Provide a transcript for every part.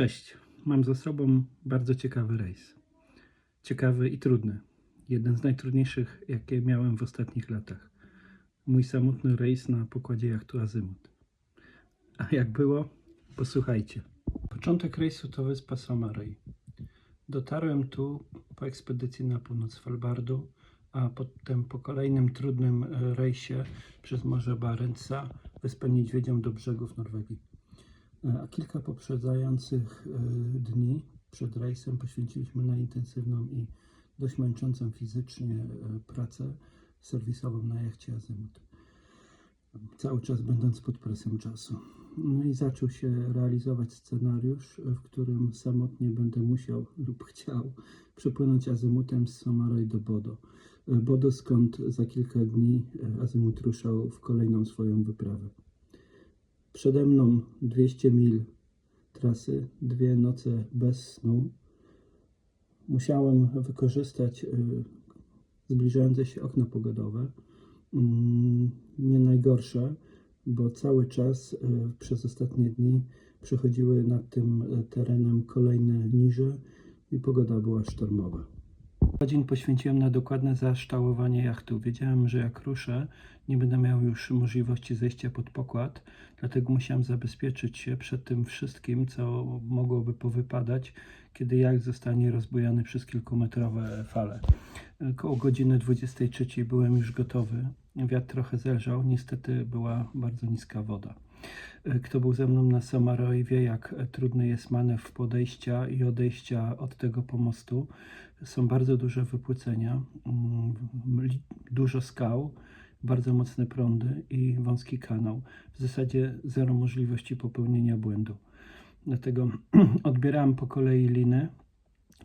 Cześć, mam za sobą bardzo ciekawy rejs. Ciekawy i trudny. Jeden z najtrudniejszych, jakie miałem w ostatnich latach. Mój samotny rejs na pokładzie jachtu Azymut. A jak było? Posłuchajcie. Początek rejsu to wyspa Samarej. Dotarłem tu po ekspedycji na północ Svalbardu, a potem po kolejnym trudnym rejsie przez Morze Barentsa wyspę Niedźwiedzią do brzegów Norwegii. A kilka poprzedzających e, dni przed rejsem poświęciliśmy na intensywną i dość męczącą fizycznie e, pracę serwisową na jachcie Azymut. Cały czas będąc pod presją czasu. No i zaczął się realizować scenariusz, w którym samotnie będę musiał lub chciał przepłynąć azymutem z Samaraj do Bodo. E, Bodo skąd za kilka dni azymut ruszał w kolejną swoją wyprawę. Przede mną 200 mil trasy, dwie noce bez snu. Musiałem wykorzystać y, zbliżające się okno pogodowe. Mm, Nie najgorsze, bo cały czas y, przez ostatnie dni przechodziły nad tym y, terenem kolejne niże i pogoda była sztormowa. Godzin poświęciłem na dokładne zaształowanie jachtu. Wiedziałem, że jak ruszę, nie będę miał już możliwości zejścia pod pokład, dlatego musiałem zabezpieczyć się przed tym wszystkim, co mogłoby powypadać, kiedy jacht zostanie rozbujany przez kilkumetrowe fale. Koło godziny 23 byłem już gotowy. Wiatr trochę zelżał, niestety była bardzo niska woda. Kto był ze mną na Samaroi wie, jak trudny jest manewr podejścia i odejścia od tego pomostu. Są bardzo duże wypłycenia, mm, dużo skał, bardzo mocne prądy i wąski kanał. W zasadzie zero możliwości popełnienia błędu. Dlatego odbierałem po kolei liny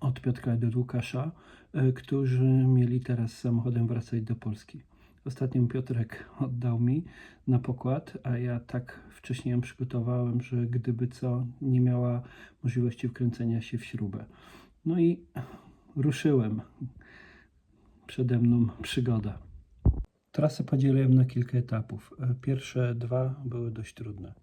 od Piotrka do Łukasza, e, którzy mieli teraz samochodem wracać do Polski. Ostatnią Piotrek oddał mi na pokład, a ja tak wcześniej ją przygotowałem, że gdyby co, nie miała możliwości wkręcenia się w śrubę. No i ruszyłem. Przede mną przygoda. Trasę podzieliłem na kilka etapów. E, Pierwsze dwa były dość trudne.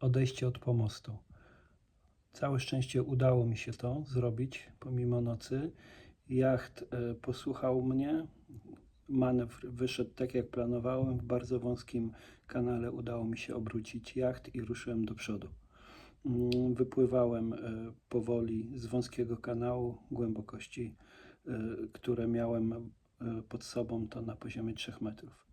Odejście od pomostu. Całe szczęście udało mi się to zrobić pomimo nocy. Jacht e, posłuchał mnie. Manewr wyszedł tak jak planowałem. W bardzo wąskim kanale udało mi się obrócić jacht i ruszyłem do przodu. Mm, Wypływałem e, powoli z wąskiego kanału głębokości, e, które miałem e, pod sobą, to na poziomie 3 metrów.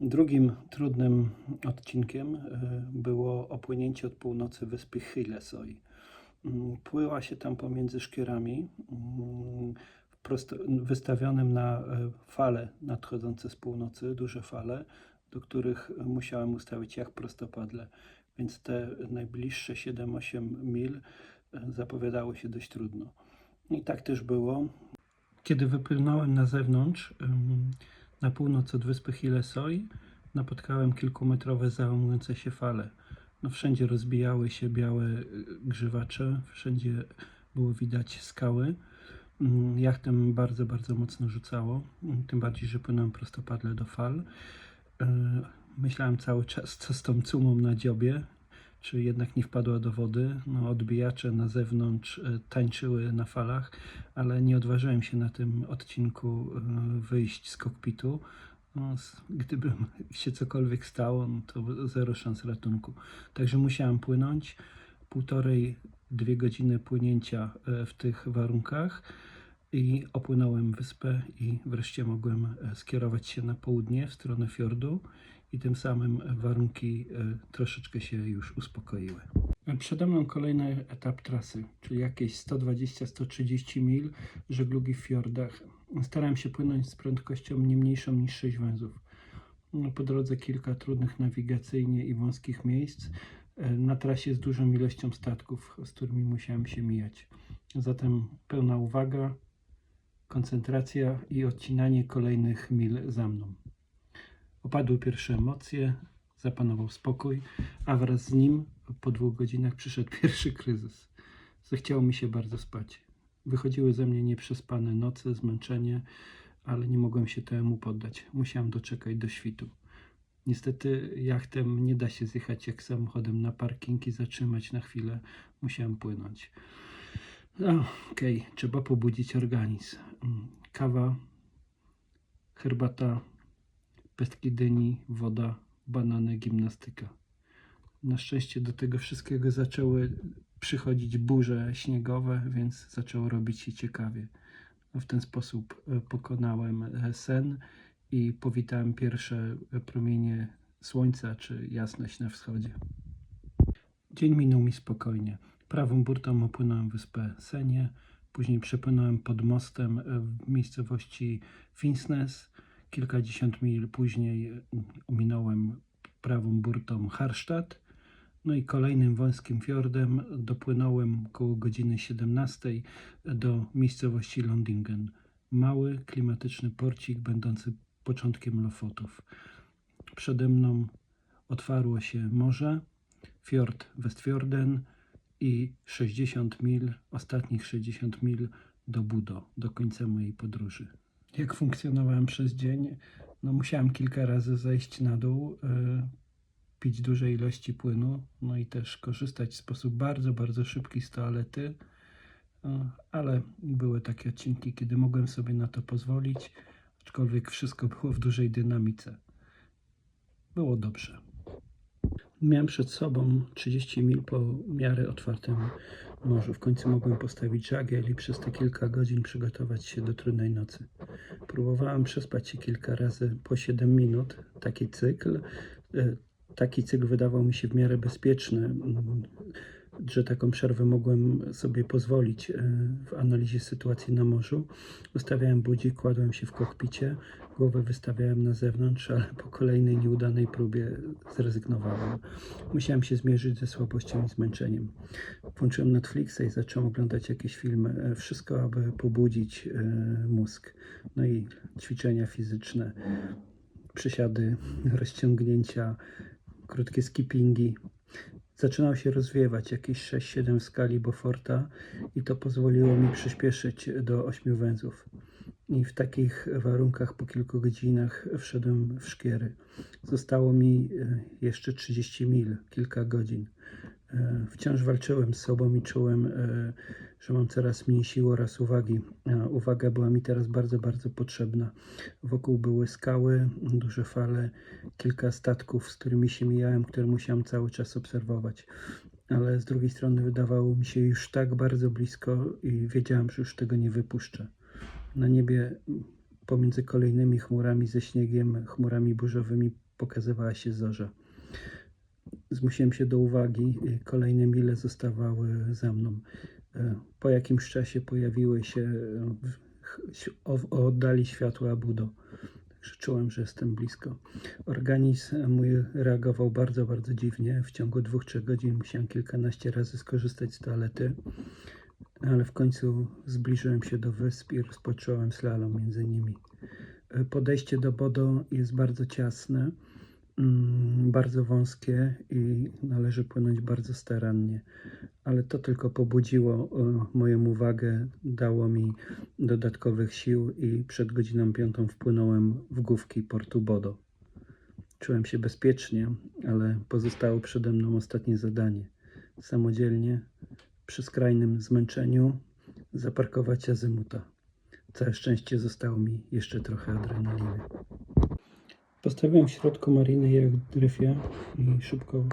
Drugim trudnym odcinkiem było opłynięcie od północy wyspy Hillesoi. Mm, Płyła się tam pomiędzy szkierami, mm, wystawionym na fale nadchodzące z północy, duże fale, do których musiałem ustawić jak prostopadle. Więc te najbliższe 7-8 mil e, zapowiadało się dość trudno. I tak też było. Kiedy wypłynąłem na zewnątrz, na północ od wyspy Hillesoi, napotkałem kilkumetrowe załamujące się fale. No, wszędzie rozbijały się białe y, grzywacze, wszędzie było widać skały. Mm, Jachtem bardzo, bardzo mocno rzucało, tym bardziej, że płynąłem prostopadle do fal. Myślałem cały czas, co z tą cumą na dziobie, czy jednak nie wpadła do wody. No, odbijacze na zewnątrz y, tańczyły na falach, ale nie odważyłem się na tym odcinku y, wyjść z kokpitu. No, gdybym się cokolwiek stało, no to zero szans ratunku. Także musiałem płynąć. Półtorej, dwie godziny płynięcia e, w tych warunkach i opłynąłem wyspę i wreszcie mogłem e, skierować się na południe w stronę fiordu i tym samym warunki e, troszeczkę się już uspokoiły. Przede mną kolejny etap trasy, czyli jakieś 120-130 mil żeglugi w fiordach. Starałem się płynąć z prędkością nie mniejszą niż 6 węzłów. No, Po drodze kilka trudnych nawigacyjnie i wąskich miejsc. E, Na trasie z dużą ilością statków, z którymi musiałem się mijać. Zatem pełna uwaga, koncentracja i odcinanie kolejnych mil za mną. Opadły pierwsze emocje, zapanował spokój, a wraz z nim po dwóch godzinach przyszedł pierwszy kryzys. Zachciało mi się bardzo spać. Wychodziły ze mnie nieprzespane noce, zmęczenie, ale nie mogłem się temu poddać. Musiałem doczekać do świtu. Niestety jachtem nie da się zjechać jak samochodem na parking i zatrzymać na chwilę. Musiałem płynąć. Okej, trzeba pobudzić organizm. Kawa, herbata, pestki dyni, woda, banany, gimnastyka. Na szczęście do tego wszystkiego zaczęły przychodzić burze śniegowe, więc zaczęło robić się ciekawie. W ten sposób e, pokonałem e, sen i powitałem pierwsze e, promienie słońca czy jasność na wschodzie. Dzień minął mi spokojnie. Prawą burtą opłynąłem wyspę Senie, później przepłynąłem pod mostem w miejscowości Finnsnes. Kilkadziesiąt mil później ominąłem prawą burtą Harstad. No i kolejnym wąskim fiordem dopłynąłem około godziny 17 do miejscowości Londingen. Mały, klimatyczny porcik będący początkiem Lofotów. Przede mną otwarło się morze, fiord Westfjorden i 60 mil, ostatnich 60 mil do Budo, do końca mojej podróży. Jak funkcjonowałem przez dzień? No musiałem kilka razy zejść na dół, e, pić duże ilości płynu, no i też korzystać w sposób bardzo, bardzo szybki z toalety, E, ale były takie odcinki, kiedy mogłem sobie na to pozwolić, aczkolwiek wszystko było w dużej dynamice. Było dobrze. Miałem przed sobą 30 mil po miarę otwartym morzu. W końcu mogłem postawić żagiel i przez te kilka godzin przygotować się do trudnej nocy. Próbowałem przespać się kilka razy po 7 minut. Taki cykl. E, Taki cykl wydawał mi się w miarę bezpieczny, że taką przerwę mogłem sobie pozwolić e, w analizie sytuacji na morzu. Ustawiałem budzik, kładłem się w kokpicie, głowę wystawiałem na zewnątrz, ale po kolejnej nieudanej próbie zrezygnowałem. Musiałem się zmierzyć ze słabością i zmęczeniem. Włączyłem Netflixa i zacząłem oglądać jakieś filmy. E, Wszystko, aby pobudzić e, mózg. No i ćwiczenia fizyczne, przysiady, rozciągnięcia, krótkie skippingi. Zaczynał się rozwiewać jakieś 6-7 w skali Beauforta i to pozwoliło mi przyspieszyć do 8 węzłów. I w takich warunkach po kilku godzinach wszedłem w szkiery. Zostało mi e, jeszcze 30 mil, kilka godzin. E, Wciąż walczyłem z sobą i czułem, e, że mam coraz mniej sił oraz uwagi. A Uwaga była mi teraz bardzo, bardzo potrzebna. Wokół były skały, duże fale, kilka statków, z którymi się mijałem, które musiałem cały czas obserwować. Ale z drugiej strony wydawało mi się już tak bardzo blisko i wiedziałem, że już tego nie wypuszczę. Na niebie pomiędzy kolejnymi chmurami ze śniegiem, chmurami burzowymi pokazywała się zorza. Zmusiłem się do uwagi, kolejne mile zostawały za mną. E, Po jakimś czasie pojawiły się e, o, oddali światła Budo. Także czułem, że jestem blisko. Organizm mój reagował bardzo, bardzo dziwnie. W ciągu dwóch, trzech godzin musiałem kilkanaście razy skorzystać z toalety, ale w końcu zbliżyłem się do wysp i rozpocząłem slalom między nimi. E, Podejście do Bodo jest bardzo ciasne, bardzo wąskie i należy płynąć bardzo starannie. Ale to tylko pobudziło moją uwagę, dało mi dodatkowych sił i przed godziną piątą wpłynąłem w główki portu Bodo. Czułem się bezpiecznie, ale pozostało przede mną ostatnie zadanie. Samodzielnie, przy skrajnym zmęczeniu, zaparkować azymuta. Całe szczęście zostało mi jeszcze trochę adrenaliny. Postawiłem w środku mariny jak dryfie i szybko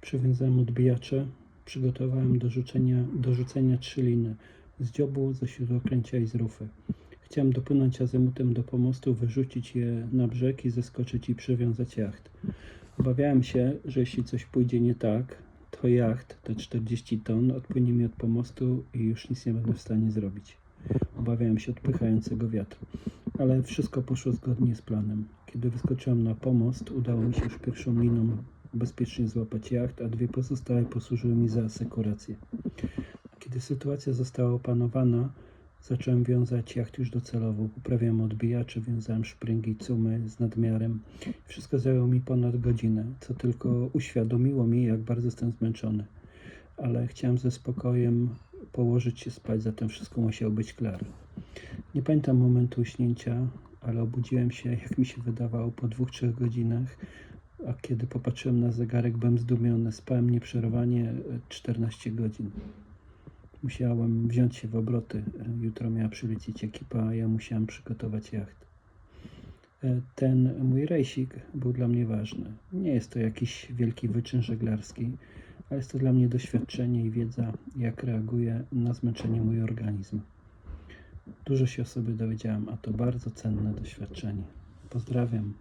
przywiązałem odbijacze. Przygotowałem do rzucenia, do rzucenia trzy liny z dziobu, ze śródokręcia i z rufy. Chciałem dopłynąć azymutem do pomostu, wyrzucić je na brzeg i zeskoczyć i przywiązać jacht. Obawiałem się, że jeśli coś pójdzie nie tak, to jacht, te 40 ton, odpłynie mi od pomostu i już nic nie będę w stanie zrobić. Obawiałem się odpychającego wiatru, ale wszystko poszło zgodnie z planem. Kiedy wyskoczyłem na pomost, udało mi się już pierwszą liną bezpiecznie złapać jacht, a dwie pozostałe posłużyły mi za asekurację. Kiedy sytuacja została opanowana, zacząłem wiązać jacht już docelowo. Poprawiałem odbijacze, wiązałem i cumy z nadmiarem. Wszystko zajęło mi ponad godzinę, co tylko uświadomiło mi, jak bardzo jestem zmęczony. Ale chciałem ze spokojem położyć się spać, zatem wszystko musiało być klare. Nie pamiętam momentu uśnięcia, ale obudziłem się, jak mi się wydawało, po dwóch, trzech godzinach. a kiedy popatrzyłem na zegarek, byłem zdumiony. Spałem nieprzerwanie e, 14 godzin. Musiałem wziąć się w obroty. E, Jutro miała przylecieć ekipa, a ja musiałem przygotować jacht. E, Ten mój rejsik był dla mnie ważny. Nie jest to jakiś wielki wyczyn żeglarski, ale jest to dla mnie doświadczenie i wiedza, jak reaguje na zmęczenie mój organizm. Dużo się o sobie dowiedziałem, a to bardzo cenne doświadczenie. Pozdrawiam.